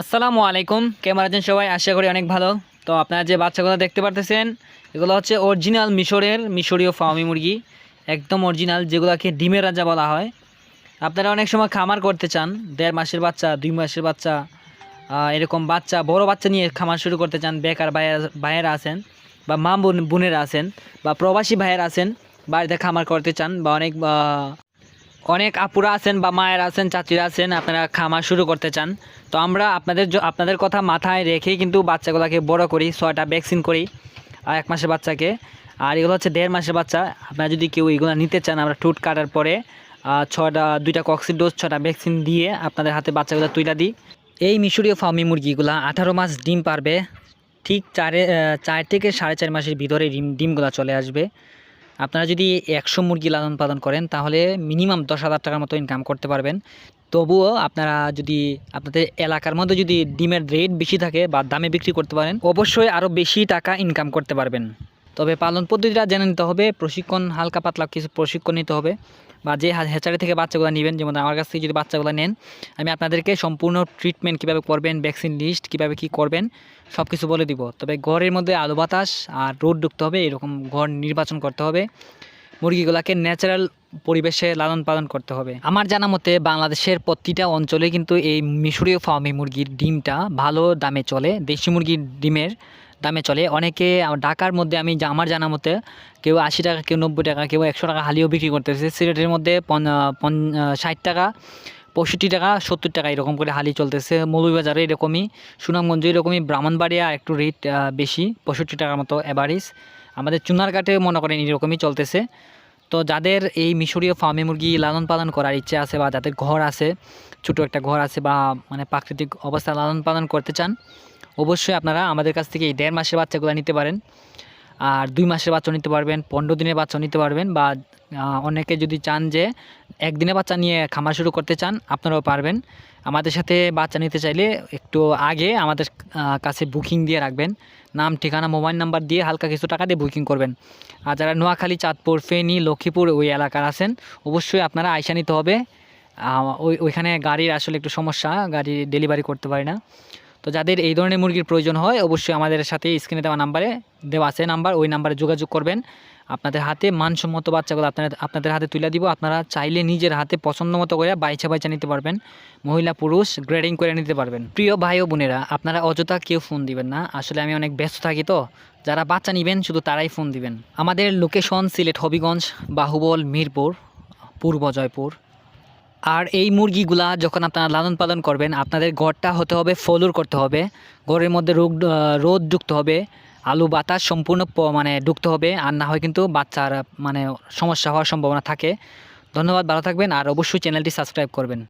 আসসালামু আলাইকুম। কেমন আছেন সবাই? আশা করি অনেক ভালো। তো আপনারা যে বাচ্চাগুলো দেখতে পারতেছেন, এগুলো হচ্ছে অরিজিনাল মিশরের মিশরীয় ফার্মি মুরগি। একদম অরিজিনাল যেগুলোকে ডিমের রাজা বলা হয়। আপনারা অনেক সময় খামার করতে চান, দেড় মাসের বাচ্চা, দুই মাসের বাচ্চা এরকম বাচ্চা, বড় বাচ্চা নিয়ে খামার শুরু করতে চান, বেকার ভাইয়েরা ভাইয়েরা আছেন, বা মা বোন, বোনেরা আছেন, বা প্রবাসী ভাইয়েরা আছেন, বাড়িতে খামার করতে চান, বা অনেক অনেক আপুরা আছেন বা মায়ের আছেন, চাচিরা আছেন, আপনারা খামার শুরু করতে চান। তো আমরা আপনাদের আপনাদের কথা মাথায় রেখেই কিন্তু বাচ্চাগুলোকে বড় করি, ছয়টা ভ্যাকসিন করি, আর এক মাসের বাচ্চাকে। আর এগুলো হচ্ছে দেড় মাসের বাচ্চা। আপনারা যদি কেউ এগুলো নিতে চান, আমরা টুট কাটার পরে ছটা দুইটা কক্সিড ডোজ ছটা ভ্যাকসিন দিয়ে আপনাদের হাতে বাচ্চাগুলো তুইলা দিই। এই মিশরীয় ফার্মি মুরগিগুলো আঠারো মাস ডিম পারবে। ঠিক চারে চার থেকে সাড়ে চার মাসের ভিতরে ডিম, ডিমগুলো চলে আসবে। আপনারা যদি একশো মুরগি লালন পালন করেন, তাহলে মিনিমাম দশ হাজার টাকার মতো ইনকাম করতে পারবেন। তবুও আপনারা যদি আপনাদের এলাকার মধ্যে যদি ডিমের রেট বেশি থাকে বা দামে বিক্রি করতে পারেন, অবশ্যই আরও বেশি টাকা ইনকাম করতে পারবেন। তবে পালন পদ্ধতিটা জেনে নিতে হবে। প্রশিক্ষণ, হালকা পাতলা কিছু প্রশিক্ষণ নিতে হবে বা যে হ্যাচারি থেকে বাচ্চাগুলো নেবেন, যেমন আমার কাছ থেকে যদি বাচ্চাগুলো নেন, আমি আপনাদেরকে সম্পূর্ণ ট্রিটমেন্ট কীভাবে করবেন ভ্যাকসিন লিস্ট কীভাবে কী করবেন সব কিছু বলে দিব। তবে ঘরের মধ্যে আলো বাতাস আর রোদ ঢুকতে হবে, এরকম ঘর নির্বাচন করতে হবে। মুরগিগুলোকে ন্যাচারাল পরিবেশে লালন পালন করতে হবে। আমার জানা মতে বাংলাদেশের প্রতিটা অঞ্চলে কিন্তু এই মিশরীয় ফার্মি মুরগির ডিমটা ভালো দামে চলে। দেশি মুরগির ডিমের দামে চলে। অনেকে ঢাকার মধ্যে আমি আমার জানা মতে কেউ আশি টাকা, কেউ নব্বই টাকা, কেউ একশো টাকা হালিও বিক্রি করতেছে। সিলেটের মধ্যে ষাট টাকা, পঁয়ষট্টি টাকা, সত্তর টাকা এরকম করে হালি চলতেছে। মৌলভীবাজারে এরকমই, সুনামগঞ্জে এরকমই, ব্রাহ্মণবাড়িয়া একটু রেট বেশি, পঁয়ষট্টি টাকার মতো অ্যাভারেজ আমাদের চুনারঘাটে মনে করেন এরকমই চলতেছে। তো যাদের এই মিশরীয় ফার্মে মুরগি লালন পালন করার ইচ্ছে আছে বা যাদের ঘর আছে, ছোটো একটা ঘর আছে বা মানে প্রাকৃতিক অবস্থা লালন পালন করতে চান, অবশ্যই আপনারা আমাদের কাছ থেকে এই দেড় মাসের বাচ্চাগুলো নিতে পারেন। আর দুই মাসের বাচ্চা নিতে পারবেন, পনেরো দিনের বাচ্চা নিতে পারবেন বা অনেকে যদি চান যে একদিনের বাচ্চা নিয়ে খামার শুরু করতে চান, আপনারাও পারবেন। আমাদের সাথে বাচ্চা নিতে চাইলে একটু আগে আমাদের কাছে বুকিং দিয়ে রাখবেন। নাম, ঠিকানা, মোবাইল নাম্বার দিয়ে হালকা কিছু টাকা দিয়ে বুকিং করবেন। আর যারা নোয়াখালী, চাঁদপুর, ফেনী, লক্ষ্মীপুর ওই এলাকার আছেন, অবশ্যই আপনারা আয়সা নিতে হবে। ওই, ওইখানে গাড়ির আসলে একটু সমস্যা, গাড়ি ডেলিভারি করতে পারি না। তো যাদের এই ধরনের মুরগির প্রয়োজন হয়, অবশ্যই আমাদের সাথে স্ক্রিনে দেওয়া নাম্বারে দেওয়া আছে নাম্বার, ওই নাম্বারে যোগাযোগ করবেন। আপনাদের হাতে মানসম্মত বাচ্চাগুলো আপনাদের আপনাদের হাতে তুলে দিব। আপনারা চাইলে নিজের হাতে পছন্দ মতো করে বাইচা বাইচা নিতে পারবেন। মহিলা, পুরুষ গ্রেডিং করে নিতে পারবেন। প্রিয় ভাই ও বোনেরা, আপনারা অযথা কেউ ফোন দিবেন না। আসলে আমি অনেক ব্যস্ত থাকি তো। যারা বাচ্চা নেবেন, শুধু তারাই ফোন দিবেন। আমাদের লোকেশন সিলেট হবিগঞ্জ, বাহুবল, মিরপুর, পূর্ব জয়পুর। আর এই মুরগিগুলা যখন আপনারা লালন পালন করবেন, আপনাদের ঘরটা হতে হবে, ফলুর করতে হবে। ঘরের মধ্যে রোগ রোদ ঢুকতে হবে, আলু, বাতাস সম্পূর্ণ মানে ঢুকতে হবে, আর না হয় কিন্তু বাচ্চার মানে সমস্যা হওয়ার সম্ভাবনা থাকে। ধন্যবাদ, ভালো থাকবেন, আর অবশ্যই চ্যানেলটি সাবস্ক্রাইব করবেন।